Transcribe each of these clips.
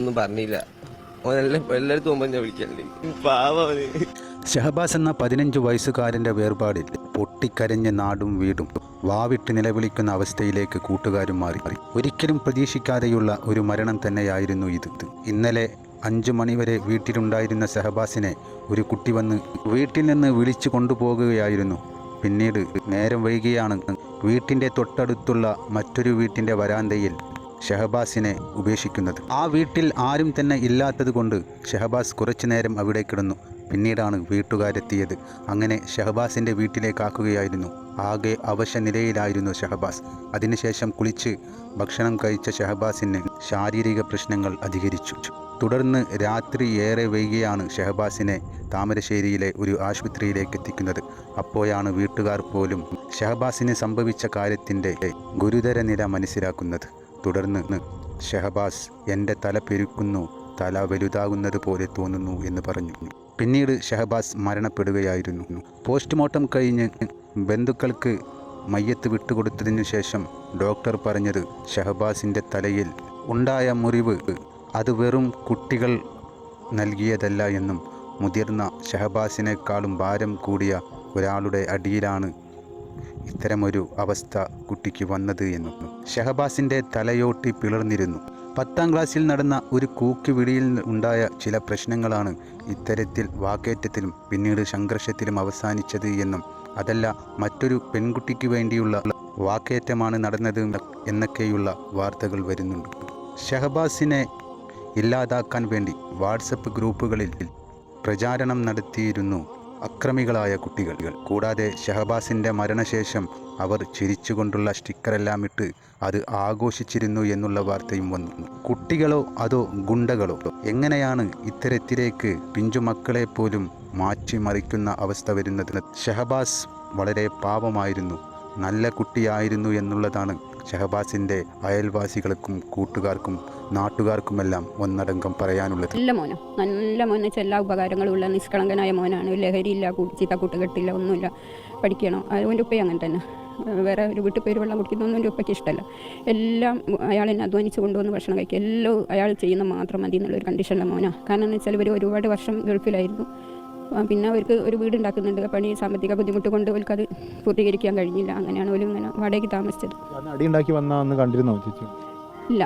ഒന്നും പറഞ്ഞില്ല. ഷഹബാസ് എന്ന പതിനഞ്ച് വയസ്സുകാരന്റെ വേർപാടിൽ പൊട്ടിക്കരഞ്ഞ നാടും വീടും വാവിട്ട് നിലവിളിക്കുന്ന അവസ്ഥയിലേക്ക് കൂട്ടുകാരും മാറി. ഒരിക്കലും പ്രതീക്ഷിക്കാതെയുള്ള ഒരു മരണം തന്നെയായിരുന്നു ഇത്. ഇന്നലെ അഞ്ചു മണിവരെ വീട്ടിലുണ്ടായിരുന്ന ഷഹബാസിനെ ഒരു കുട്ടി വന്ന് വീട്ടിൽ നിന്ന് വിളിച്ചു കൊണ്ടുപോകുകയായിരുന്നു. പിന്നീട് നേരം വൈകിയാണ് വീട്ടിന്റെ തൊട്ടടുത്തുള്ള മറ്റൊരു വീട്ടിന്റെ വരാന്തയിൽ ഷഹബാസിനെ ഉപേക്ഷിക്കുന്നത്. ആ വീട്ടിൽ ആരും തന്നെ ഇല്ലാത്തതുകൊണ്ട് ഷഹബാസ് കുറച്ചു നേരം അവിടെ കിടന്നു. പിന്നീടാണ് വീട്ടുകാരെത്തിയത്. അങ്ങനെ ഷഹബാസിന്റെ വീട്ടിലേക്കാക്കുകയായിരുന്നു ആകെ അവശ നിലയിലായിരുന്നു ഷഹബാസ്. അതിനുശേഷം കുളിച്ച് ഭക്ഷണം കഴിച്ച ഷഹബാസിന് ശാരീരിക പ്രശ്നങ്ങൾ അധികരിച്ചു. തുടർന്ന് രാത്രി ഏറെ വൈകിയാണ് ഷഹബാസിനെ താമരശ്ശേരിയിലെ ഒരു ആശുപത്രിയിലേക്ക് എത്തിക്കുന്നത്. അപ്പോഴാണ് വീട്ടുകാർ പോലും ഷഹബാസിന് സംഭവിച്ച കാര്യത്തിന്റെ ഗുരുതര നില മനസ്സിലാക്കുന്നത്. തുടർന്ന് ഷഹബാസ് എന്റെ തല പെരുക്കുന്നു തല വലുതാകുന്നത് പോലെ തോന്നുന്നു എന്ന് പറഞ്ഞു. പിന്നീട് ഷഹബാസ് മരണപ്പെടുകയായിരുന്നു. പോസ്റ്റ്മോർട്ടം കഴിഞ്ഞ് ബന്ധുക്കൾക്ക് മയ്യത്ത് വിട്ടുകൊടുത്തതിനു ശേഷം ഡോക്ടർ പറഞ്ഞത് ഷഹബാസിന്റെ തലയിൽ ഉണ്ടായ മുറിവ് അത് വെറും കുട്ടികൾ നൽകിയതല്ല എന്നും മുതിർന്ന ഷഹബാസിനേക്കാളും ഭാരം കൂടിയ ഒരാളുടെ അടിയിലാണ് ഇത്തരമൊരു അവസ്ഥ കുട്ടിക്ക് വന്നത് എന്നും ഷഹബാസിന്റെ തലയോട്ടി പിളർന്നിരുന്നു. പത്താം ക്ലാസ്സിൽ നടന്ന ഒരു കൂക്കുവിടിയിൽ ഉണ്ടായ ചില പ്രശ്നങ്ങളാണ് ഇത്തരത്തിൽ വാക്കേറ്റത്തിലും പിന്നീട് സംഘർഷത്തിലും അവസാനിച്ചത് എന്നും അതല്ല മറ്റൊരു പെൺകുട്ടിക്ക് വേണ്ടിയുള്ള വാക്കേറ്റമാണ് നടന്നത് എന്നൊക്കെയുള്ള വാർത്തകൾ വരുന്നുണ്ട്. ഷഹബാസിനെ ഇല്ലാതാക്കാൻ വേണ്ടി വാട്സപ്പ് ഗ്രൂപ്പുകളിൽ പ്രചാരണം നടത്തിയിരുന്നു അക്രമികളായ കുട്ടികൾ. കൂടാതെ ഷഹബാസിന്റെ മരണശേഷം അവർ ചിരിച്ചുകൊണ്ടുള്ള സ്റ്റിക്കറെല്ലാം ഇട്ട് അത് ആഘോഷിച്ചിരുന്നു എന്നുള്ള വാർത്തയും വന്നു. കുട്ടികളോ അതോ ഗുണ്ടകളോ? എങ്ങനെയാണ് ഇത്തരത്തിലേക്ക് പിഞ്ചുമക്കളെ പോലും മാറ്റിമറിക്കുന്ന അവസ്ഥ വരുന്നതിന് ഷഹബാസ് വളരെ പാപമായിരുന്നു നല്ല കുട്ടിയായിരുന്നു എന്നുള്ളതാണ് ഷഹബാസിന്റെ അയൽവാസികൾക്കും കൂട്ടുകാർക്കും നാട്ടുകാർക്കുമെല്ലാം ഒന്നടങ്കം പറയാനുള്ളത്. നല്ല മോനോ? നല്ല മോനെ വെച്ചാൽ എല്ലാ ഉപകാരങ്ങളും ഉള്ള നിഷ്കളങ്കനായ മോനാണ്. ലഹരിയില്ല ചീത്ത കൂട്ടുകെട്ടില്ല ഒന്നുമില്ല. പഠിക്കണം? അതുകൊണ്ട് ഉപ്പയും അങ്ങനെ തന്നെ. വേറെ ഒരു വീട്ടിൽ പേര് വെള്ളം കുടിക്കുന്നൊന്നും ഉപ്പയ്ക്ക് ഇഷ്ടമല്ല. എല്ലാം അയാൾ എന്നെ അധ്വാനിച്ച് കൊണ്ടുവന്ന് ഭക്ഷണം കഴിക്കുക. എല്ലാം അയാൾ ചെയ്യുന്ന മാത്രം മതി എന്നുള്ളൊരു കണ്ടീഷനിലെ മോനാണ് കാരണം എന്ന് വെച്ചാൽ ഇവർ ഒരുപാട് വർഷം ഗൾഫിലായിരുന്നു. പിന്നെ അവർക്ക് ഒരു വീട് ഉണ്ടാക്കുന്നുണ്ട്. പണി സാമ്പത്തിക ബുദ്ധിമുട്ട് കൊണ്ട് അവർക്ക് അത് പൂർത്തീകരിക്കാൻ കഴിഞ്ഞില്ല. അങ്ങനെയാണ് ഒരു വാടകയ്ക്ക് താമസിച്ചത്. അന്ന് അടിയുണ്ടാക്കി വന്ന അന്ന് കണ്ടിരുന്നോ ചേച്ചി? ഇല്ല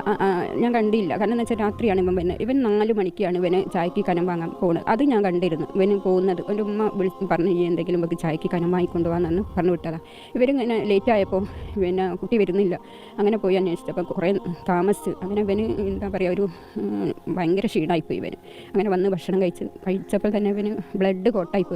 ഞാൻ കണ്ടില്ല. കാരണം എന്ന് വെച്ചാൽ രാത്രിയാണ് ഇവൻ പിന്നെ ഇവൻ നാല് മണിക്കാണ് ഇവന് ചായക്ക് കനം വാങ്ങാൻ പോകുന്നത് അത് ഞാൻ കണ്ടിരുന്നു. ഇവന് പോകുന്നത് എന്റെ ഉമ്മ വിളിച്ച് പറഞ്ഞു ഈ എന്തെങ്കിലും നമുക്ക് ചായക്ക് കനം വാങ്ങിക്കൊണ്ട് പോകാമെന്ന് പറഞ്ഞു വിട്ടതാണ് ഇവരിങ്ങനെ ലേറ്റ് ആയപ്പോൾ പിന്നെ കുട്ടി വരുന്നില്ല. അങ്ങനെ പോയി അന്വേഷിച്ചപ്പോൾ കുറേ താമസിച്ച് അങ്ങനെ ഇവന് എന്താ പറയുക ഒരു ഭയങ്കര ക്ഷീണമായിപ്പോയി ഇവന്. അങ്ങനെ വന്ന് ഭക്ഷണം കഴിച്ച് കഴിച്ചപ്പോൾ തന്നെ ഇവന് ബ്ലഡ് കോട്ടായിപ്പോയി